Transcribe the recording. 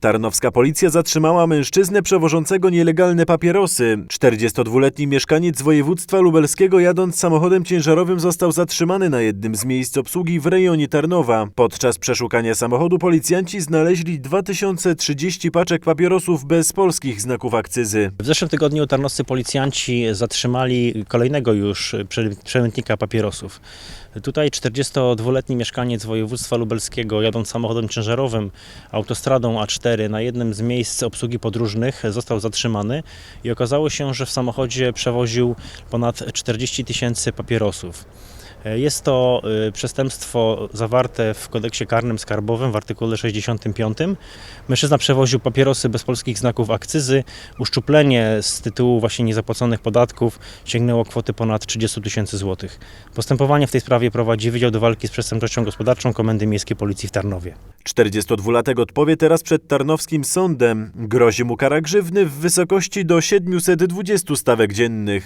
Tarnowska policja zatrzymała mężczyznę przewożącego nielegalne papierosy. 42-letni mieszkaniec województwa lubelskiego jadąc samochodem ciężarowym został zatrzymany na jednym z miejsc obsługi w rejonie Tarnowa. Podczas przeszukania samochodu policjanci znaleźli 2030 paczek papierosów bez polskich znaków akcyzy. W zeszłym tygodniu tarnowscy policjanci zatrzymali kolejnego już prze- przemytnika papierosów. Tutaj 42-letni mieszkaniec województwa lubelskiego jadąc samochodem ciężarowym autostradą A4 na jednym z miejsc obsługi podróżnych został zatrzymany i okazało się, że w samochodzie przewoził ponad 40 tysięcy papierosów. Jest to y, przestępstwo zawarte w kodeksie karnym skarbowym w artykule 65. Mężczyzna przewoził papierosy bez polskich znaków akcyzy. Uszczuplenie z tytułu właśnie niezapłaconych podatków sięgnęło kwoty ponad 30 tysięcy złotych. Postępowanie w tej sprawie prowadzi Wydział do Walki z Przestępczością Gospodarczą Komendy Miejskiej Policji w Tarnowie. 42-latek odpowie teraz przed tarnowskim sądem. Grozi mu kara grzywny w wysokości do 720 stawek dziennych.